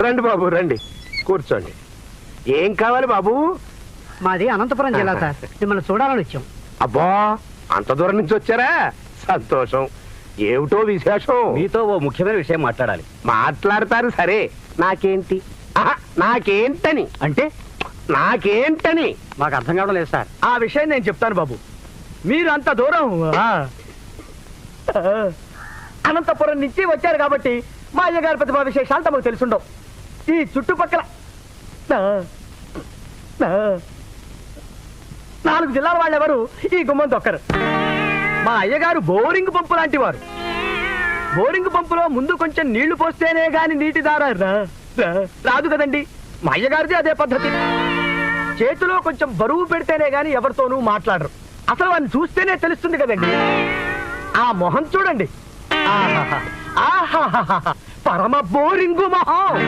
రండి బాబు రండి. కూర్చోండి. ఏం కావాలి బాబు? మాది అనంతపురం జిల్లా సార్. మిమ్మల్ని చూడాలని వచ్చాం. అబ్బా అంత దూరం నుంచి వచ్చారా? సంతోషం. ఏమిటో విశేషం. మీతో ఓ ముఖ్యమైన విషయం మాట్లాడాలి. మాట్లాడతారు సరే. నాకేంటి? ఆహా, నాకేంటని? అంటే? నాకేంటని? మాకు అర్థం కావడం లేదు సార్. ఆ విషయం నేను చెప్తాను బాబు. మీరు అంత దూరం ఆ, అనంతపురం నుంచి వచ్చారు కాబట్టి మా అయ్యగారి ప్రతిభా విశేషాలు తమకు తెలుసుండవు. ఈ చుట్టుపక్కల నాలుగు జిల్లాల వాళ్ళెవరు? ఈ గుమ్మం తొక్కరు. మా అయ్యగారు బోరింగ్ పంపు లాంటి వారు బోరింగ్ పంపులో ముందు కొంచెం నీళ్ళు పోస్తేనే గాని నీటి రాదు కదండి. మా అయ్యగారిది అదే పద్ధతి. చేతిలో కొంచెం బరువు పెడితేనే గాని ఎవరితోనూ మాట్లాడరు. అసలు వాడిని చూస్తేనే తెలుస్తుంది కదండి. ఆ మొహం చూడండి. పరమ బోరింగు మొహం.